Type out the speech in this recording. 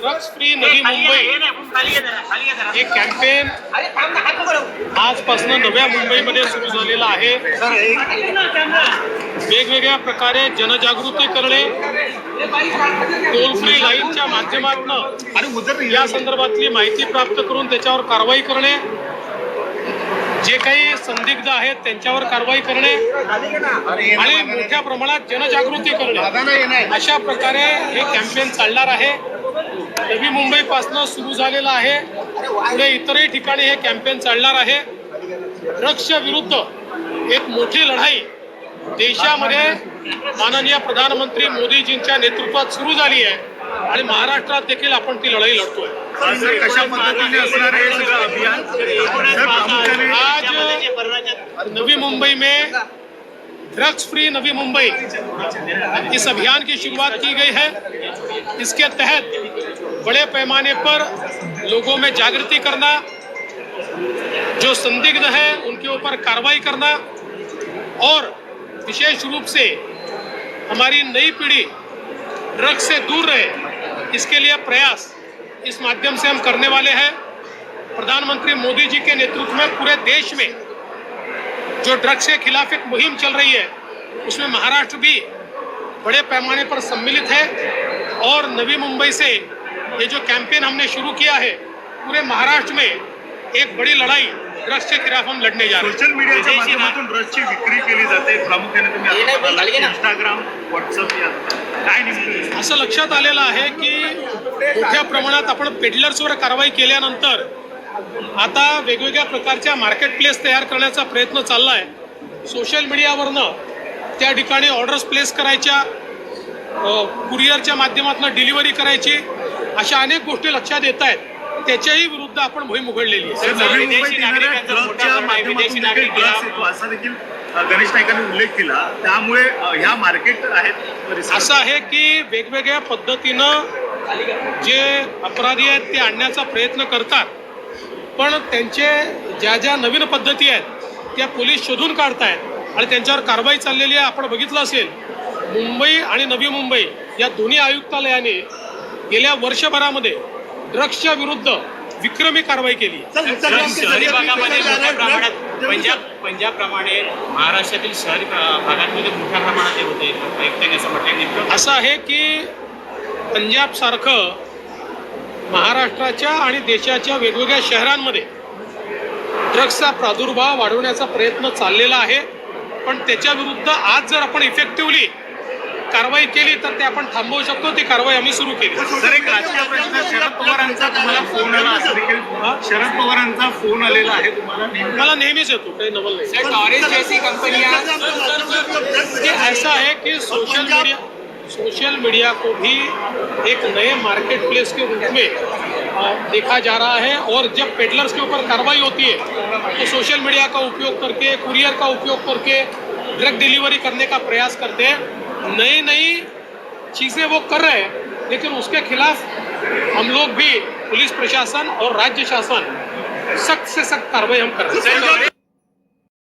Drugs free Navi Mumbai. हे campaign आजपासून नव्या मुंबईमध्ये सुरू झालेलं आहे. वेगवेगळ्या प्रकारे जनजागृती करणे टोल फ्री लाईनच्या माध्यमातून आणि या संदर्भातली माहिती प्राप्त करून त्याच्यावर कारवाई करणे जे काही संदिग्ध आहेत त्यांच्यावर कारवाई करणे आणि मोठ्या प्रमाणात जनजागृती करणे. अशा प्रकारे हे कॅम्पेन चालणार आहे. नवी मुंबईपासनं सुरू झालेलं आहे. पुढे इतरही ठिकाणी हे कॅम्पेन चालणार आहे. ड्रग्सच्या विरुद्ध एक मोठी लढाई देशामध्ये माननीय प्रधानमंत्री मोदीजींच्या नेतृत्वात सुरू झाली आहे. आणि महाराष्ट्रात देखील आपण ती लढाई लढतोय कशा पद्धतीने असणार हे सगळं अभियान आज नवी मुंबई में ड्रग्स फ्री नवी मुंबई इस अभियान की शुरुआत की गई है इसके तहत बड़े पैमाने पर लोगों में जागृति करना जो संदिग्ध है उनके ऊपर कार्रवाई करना और विशेष रूप से हमारी नई पीढ़ी ड्रग्स से दूर रहे इसके लिए प्रयास इस माध्यम से हम करने वाले हैं। प्रधानमंत्री मोदी जी के नेतृत्व में पूरे देश में जो ड्रग्स के खिलाफ एक मुहिम चल रही है, उसमें महाराष्ट्र भी बड़े पैमाने पर सम्मिलित है और नवी मुंबई से ये जो कैंपेन हमने शुरू किया है, पूरे महाराष्ट्र में एक बड़ी लड़ाई ड्रग्स के खिलाफ हम लड़ने जा रहे हैं। सोशल मीडियाच्या माध्यमातून ड्रग्सची विक्री केली जाते. प्रामुख्याने तुम्ही इंस्टाग्राम व्हॉट्सअप या काय नेमकं असं लक्षात आलेलं आहे की मोठ्या प्रमाणात आपण पेडलर्सवर कारवाई केल्यानंतर आता वेगवेगळ्या प्रकारच्या मार्केट प्लेस तयार करण्याचा प्रयत्न चालला आहे सोशल मीडियावरनं त्या ठिकाणी ऑर्डर्स प्लेस करायच्या कुरिअरच्या माध्यमातून डिलिव्हरी करायची अशा अनेक गोष्टी लक्षात येत आहेत. त्याच्याही विरुद्ध आपण मोहीम उघडलेली गणेश नाईकांनी उल्लेख केला. त्यामुळे ह्या मार्केट आहेत. असं आहे की वेगवेगळ्या पद्धतीनं जे अपराधी आहेत ते आणण्याचा प्रयत्न करतात. पण त्यांचे ज्या ज्या नवीन पद्धती आहेत त्या पोलीस शोधून काढतायत आणि त्यांच्यावर कारवाई चाललेली आहे. आपण बघितलं असेल मुंबई आणि नवी मुंबई या दोन्ही आयुक्तालयाने गेल्या वर्षभरामध्ये ड्रग्सच्या विरुद्ध विक्रमी कारवाई केली. शहरी भागामध्ये मोठ्या प्रमाणात पंजाब पंजाबप्रमाणे महाराष्ट्रातील शहरी भागांमध्ये मोठ्या प्रमाणात होते. आयुक्तांनी असं म्हटलं असं आहे की पंजाबसारखं महाराष्ट्राच्या आणि देशाच्या वेगवेगळ्या शहरांमध्ये ड्रग्सचा प्रादुर्भाव वाढवण्याचा प्रयत्न चाललेला आहे. पण त्याच्या विरुद्ध आज जर आपण इफेक्टिव्हली कारवाई केली तर ते आपण थांबवू शकतो ती कारवाई आम्ही सुरू केली. सर एक राजकीय प्रश्न शरद पवारांचा तुम्हाला फ़ोन आला देखील शरद पवारांचा फ़ोन आलेला आहे तुम्हाला. मला नेहमीच येतो काही नवल नाही. ऑरेंज जैसी कंपनियाँ कि ऐसा है कि सोशल मीडिया सोशल मीडिया को भी एक नए मार्केट प्लेस के रूप में देखा जा रहा है और जब पेडलर्स के ऊपर कार्रवाई होती है तो सोशल मीडिया का उपयोग करके कुरियर का उपयोग करके ड्रग डिलीवरी करने का प्रयास करते हैं। नई नई चीज़ें वो कर रहे हैं लेकिन उसके खिलाफ हम लोग भी पुलिस प्रशासन और राज्य शासन सख्त से सख्त कार्रवाई हम कर रहे हैं।